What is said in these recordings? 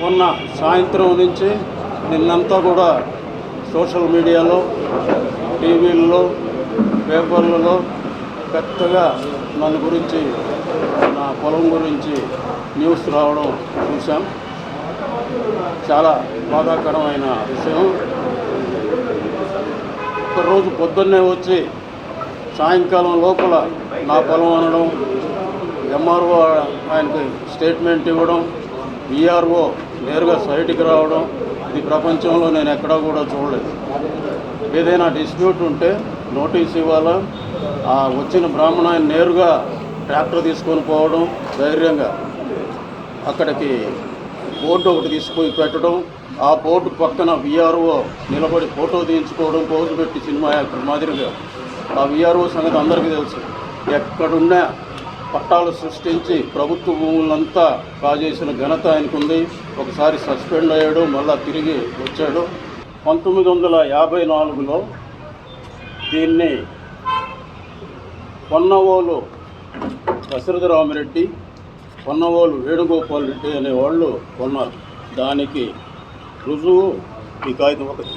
మొన్న సాయంత్రం నుంచి నిన్నంతా కూడా సోషల్ మీడియాలో టీవీల్లో పేపర్లలో పెద్దగా నన్ను గురించి నా పొలం గురించి న్యూస్ రావడం చూసాం చాలా బాధాకరమైన విషయం. ఒకరోజు పొద్దున్నే వచ్చి సాయంకాలం లోపల నా పొలం అనడం ఎంఆర్ఓ ఆయనకి స్టేట్మెంట్ ఇవ్వడం ఈఆర్ఓ నేరుగా సైట్కి రావడం ఇది ప్రపంచంలో నేను ఎక్కడా కూడా చూడలేదు. ఏదైనా డిస్ప్యూట్ ఉంటే నోటీస్ ఇవ్వాలా? ఆ వచ్చిన బ్రాహ్మణ నేరుగా ట్రాక్టర్ తీసుకొని పోవడం ధైర్యంగా. అక్కడికి బోర్డు ఒకటి తీసుకొని పెట్టడం ఆ బోర్డు పక్కన విఆర్ఓ నిలబడి ఫోటో తీయించుకోవడం పోజు పెట్టి సినిమా యాక్టర్ మాదిరిగా. ఆ విఆర్ఓ సంగతి అందరికీ తెలుసు. ఎక్కడున్నా పట్టాలు సృష్టించి ప్రభుత్వ భూములంతా కాజేసిన ఘనత ఆయనకుంది. ఒకసారి సస్పెండ్ అయ్యాడు మళ్ళా తిరిగి వచ్చాడు. పంతొమ్మిది వందల యాభై నాలుగులో దీన్ని పొన్నవోలు దశరథరామిరెడ్డి పొన్నవోలు వేణుగోపాల్ రెడ్డి అనేవాళ్ళు కొన్నారు. దానికి రుజువు ఈ కాగితం ఒకటి.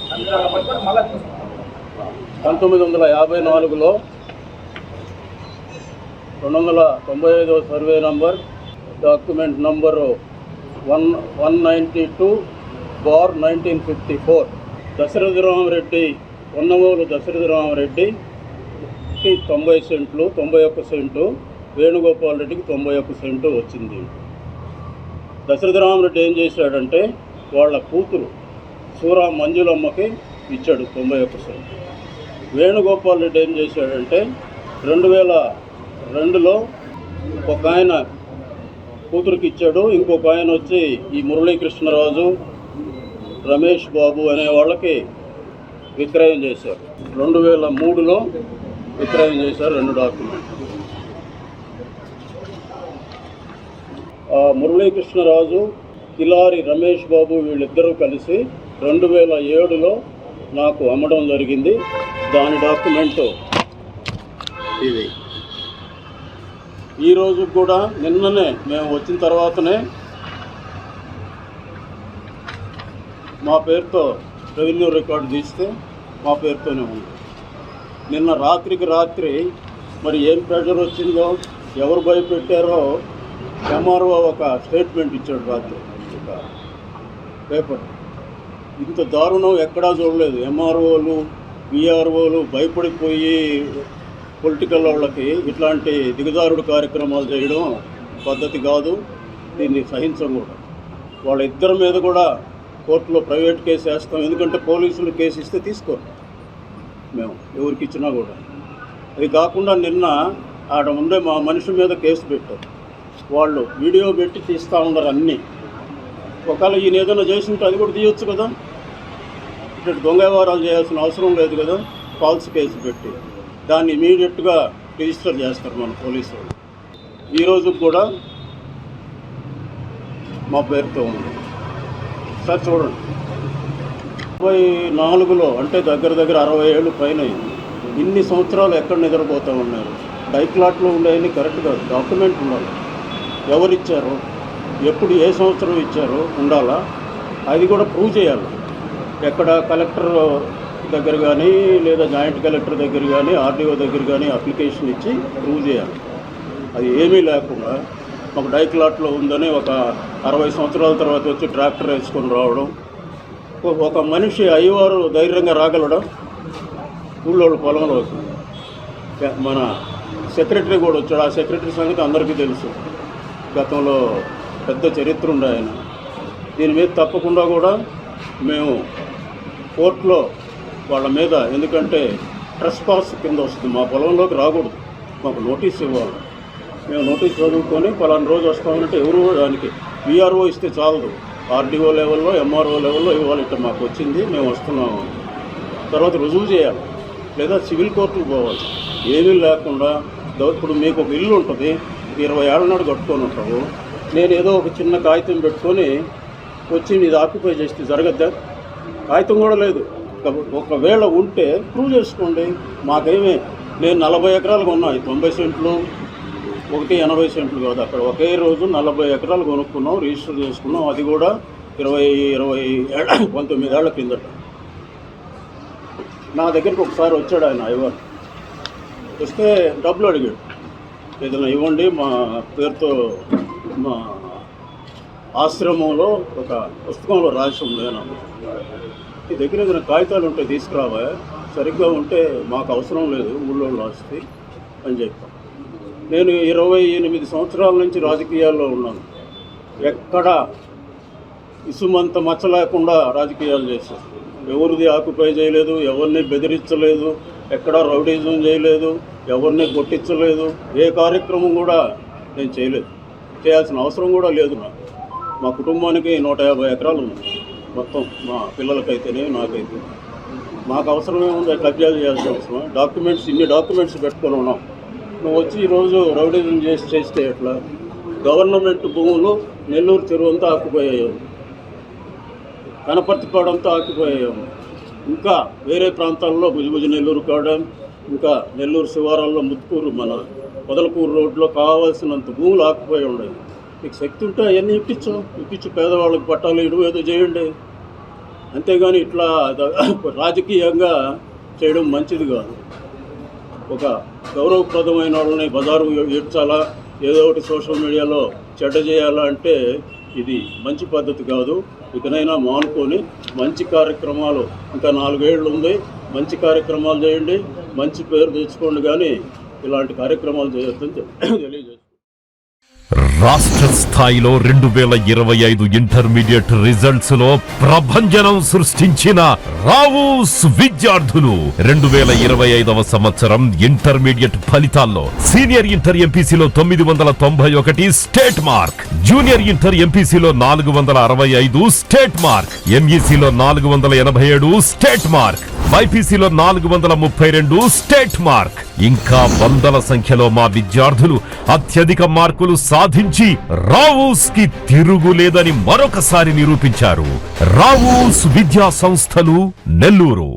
పంతొమ్మిది వందల యాభై నాలుగులో రెండు వందల తొంభై ఐదవ survey number document number one one ninety two bar nineteen fifty four. Dasaratharamareddy Ponnavolu దశరథరామరెడ్డికి తొంభై సెంట్లు తొంభై ఒక్క సెంటు వేణుగోపాల్ రెడ్డికి తొంభై ఒక్క సెంటు వచ్చింది. దశరథరామరెడ్డి ఏం చేశాడంటే వాళ్ళ కూతురు సూరా మంజులమ్మకి ఇచ్చాడు తొంభై ఒక్క సెంటు. వేణుగోపాల్ రెడ్డి ఏం చేశాడంటే రెండు వేల రెండులో ఒక ఆయన కూతురికి ఇచ్చాడు ఇంకొక ఆయన వచ్చి ఈ మురళీకృష్ణరాజు రమేష్ బాబు అనే వాళ్ళకి విక్రయం చేశారు. రెండు వేల మూడులో విక్రయం చేశారు రెండు డాక్యుమెంట్ ఆ మురళీకృష్ణరాజు కిలారి రమేష్ బాబు వీళ్ళిద్దరూ కలిసి రెండు వేల ఏడులో నాకు అమ్మడం జరిగింది. దాని డాక్యుమెంటు ఇది. ఈ రోజు కూడా నిన్ననే మేము వచ్చిన తర్వాతనే మా పేరుతో రెవెన్యూ రికార్డు తీస్తే మా పేరుతోనే ఉంది. నిన్న రాత్రికి రాత్రి మరి ఏం ప్రెషర్ వచ్చిందో ఎవరు భయపెట్టారో ఎంఆర్ఓ ఒక స్టేట్మెంట్ ఇచ్చాడు రాత్రి. పేపర్. ఇంత దారుణం ఎక్కడా చూడలేదు. ఎంఆర్ఓలు విఆర్ఓలు భయపడిపోయి పొలిటికల్ వాళ్ళకి ఇట్లాంటి దిగజారుడు కార్యక్రమాలు చేయడం పద్ధతి కాదు దీన్ని సహించం కూడా వాళ్ళ ఇద్దరి మీద కూడా కోర్టులో ప్రైవేట్ కేసు వేస్తాం ఎందుకంటే పోలీసులు కేసు ఇస్తే తీసుకోరు మేము ఎవరికి ఇచ్చినా కూడా. అది కాకుండా నిన్న ఆడ ఉండే మా మనిషి మీద కేసు పెట్టారు. వాళ్ళు వీడియో పెట్టి తీస్తూ ఉన్నారు అన్నీ. ఒకవేళ ఈయన ఏదైనా చేసింటే అది కూడా తీయొచ్చు కదా. ఇటు దొంగ వ్యవహారాలు చేయాల్సిన అవసరం లేదు కదా. ఫాల్స్ కేసు పెట్టి. దాన్ని ఇమీడియట్గా రిజిస్టర్ చేస్తారు మన పోలీసు వాళ్ళు. ఈరోజు కూడా మా పేరుతో ఉంది. సార్ చూడండి. ముప్పై నాలుగులో అంటే దగ్గర దగ్గర అరవై ఏళ్ళు పైన ఇన్ని సంవత్సరాలు ఎక్కడ నిద్రపోతూ ఉన్నారు? డైక్లాట్లో ఉండేవి కరెక్ట్ కాదు. డాక్యుమెంట్ ఉండాలి. ఎవరు ఇచ్చారు? ఎప్పుడు ఏ సంవత్సరం ఇచ్చారో? ఉండాలా? అది కూడా ప్రూవ్ చేయాలి. ఎక్కడ కలెక్టర్ దగ్గర కానీ లేదా జాయింట్ కలెక్టర్ దగ్గర కానీ ఆర్డీఓ దగ్గర కానీ అప్లికేషన్ ఇచ్చి ప్రూవ్ చేయాలి. అది ఏమీ లేకుండా ఒక డైక్లాట్లో ఉందని ఒక అరవై సంవత్సరాల తర్వాత వచ్చి ట్రాక్టర్ వేసుకొని రావడం ఒక- మనిషి అయ్యవారు ధైర్యంగా రాగలడం ఊళ్ళోళ్ళ పొలంలో మన సెక్రటరీ కూడా వచ్చాడు. ఆ సెక్రటరీ సంగతి అందరికీ తెలుసు. గతంలో పెద్ద చరిత్ర ఉండే ఆయన. దీని మీద తప్పకుండా కూడా మేము కోర్టులో వాళ్ళ మీద ఎందుకంటే ట్రెస్ పాస్ కింద వస్తుంది. మా పొలంలోకి రాకూడదు. మాకు నోటీస్ ఇవ్వాలి. మేము నోటీస్ చదువుకొని పలానా రోజు వస్తామంటే ఎవరు దానికి విఆర్ఓ ఇస్తే చాలదు. ఆర్డీఓ లెవెల్లో ఎంఆర్ఓ లెవెల్లో ఇవ్వాలి. ఇట్లా మాకు వచ్చింది మేము వస్తున్నాము. తర్వాత రుజువు చేయాలి. లేదా సివిల్ కోర్టుకు పోవాలి. ఏమీ లేకుండా ఇప్పుడు మీకు ఒక ఇల్లు ఉంటుంది. ఇరవై ఏళ్ళ నాడు కట్టుకొని ఉంటావు. నేను ఏదో ఒక చిన్న కాగితం పెట్టుకొని వచ్చి ఇది ఆక్యుపై చేస్తే జరగద్దా? కాగితం కూడా లేదు. ఒక- ఒకవేళ ఉంటే ప్రూవ్ చేసుకోండి. మాకేమీ నేను నలభై ఎకరాలు కొన్నాయి తొంభై సెంట్లు ఒకటి ఎనభై సెంట్లు కాదు అక్కడ. ఒకే రోజు నలభై ఎకరాలు కొనుక్కున్నాం రిజిస్టర్ చేసుకున్నాం. అది కూడా ఇరవై ఇరవై ఏళ్ళ పంతొమ్మిది ఏళ్ళ కిందట. నా దగ్గరికి ఒకసారి వచ్చాడు ఆయన ఐవర్. వస్తే డబ్బులు అడిగాడు. ఏదైనా ఇవ్వండి మా పేరుతో మా ఆశ్రమంలో ఒక పుస్తకంలో రాసి ఉంది ఈ దగ్గర ఏదైనా కాగితాలు ఉంటే తీసుకురావా? సరిగ్గా ఉంటే మాకు అవసరం లేదు ఊళ్ళో రాస్తే అని చెప్పాను నేను ఇరవై ఎనిమిది సంవత్సరాల నుంచి రాజకీయాల్లో ఉన్నాను. ఎక్కడ ఇసుమంత మచ్చ లేకుండా రాజకీయాలు చేశాను. ఎవరిది ఆక్యుపై చేయలేదు ఎవరిని బెదిరించలేదు ఎక్కడ రౌడీజం చేయలేదు ఎవరిని కొట్టించలేదు ఏ కార్యక్రమం కూడా నేను చేయలేదు. చేయాల్సిన అవసరం కూడా లేదు నాకు. మా కుటుంబానికి నూట యాభై ఎకరాలు మొత్తం మా పిల్లలకైతేనే నాకైతే. మాకు అవసరమే ఉంది కబ్జా చేయాల్సిన అవసరం డాక్యుమెంట్స్ ఇన్ని డాక్యుమెంట్స్ పెట్టుకొని ఉన్నాం. నువ్వు వచ్చి ఈరోజు రౌడీజం చేసి చేస్తే ఎట్లా? గవర్నమెంట్ భూములు నెల్లూరు చెరువు అంతా ఆకుపోయాయి కనపర్తిపాడంతా ఆకుపోయాము ఇంకా వేరే ప్రాంతాల్లో భుజభుజ నెల్లూరు కావడం ఇంకా నెల్లూరు శివారాల్లో ముత్తుకూరు మన పొదలకూరు రోడ్లో కావాల్సినంత భూములు ఆకుపోయి ఉన్నాయి. మీకు శక్తి ఉంటే అవన్నీ ఇప్పించు. ఇప్పించు పేదవాళ్ళకి పట్టాలు ఇడు ఏదో చేయండి. అంతేగాని ఇట్లా రాజకీయంగా చేయడం మంచిది కాదు. ఒక గౌరవప్రదమైన వాళ్ళని బజారు ఏడ్చాలా? ఏదో ఒకటి సోషల్ మీడియాలో చెడ్డ చేయాలా అంటే ఇది మంచి పద్ధతి కాదు. ఇకనైనా మానుకొని మంచి కార్యక్రమాలు ఇంకా నాలుగేళ్ళు ఉంది. మంచి కార్యక్రమాలు చేయండి. మంచి పేరు తెచ్చుకోండి కానీ ఇలాంటి కార్యక్రమాలు చేయొద్దని తెలియజేస్తాను రాష్ట్ర స్థాయిలో రెండు వేల ఇరవై ఐదు ఇంటర్మీడియట్ రిజల్ట్స్లో ప్రభంజనం సృష్టించిన రావుస్ విద్యార్థులు. రెండు వేల ఇరవై ఐదవ సంవత్సరం ఇంటర్మీడియట్ ఫలితాల్లో సీనియర్ ఇంటర్ ఎంపీసీలో తొమ్మిది వందల తొంభై ఒకటి స్టేట్ మార్క్. జూనియర్ ఇంటర్ ఎంపీసీలో నాలుగు వందల అరవై ఐదు స్టేట్ మార్క్. ఎంఈసీలో నాలుగు వందల ఎనభై ఏడు స్టేట్ మార్క్. బైపీసీలో నాలుగు వందల ముప్పై రెండు స్టేట్ మార్క్. ఇంకా వందల సంఖ్యలో మా విద్యార్థులు అత్యధిక మార్కులు సాధించి రావూస్కి తిరుగులేదని మరొకసారి నిరూపించారు రావూస్ విద్యా సంస్థలు నెల్లూరు.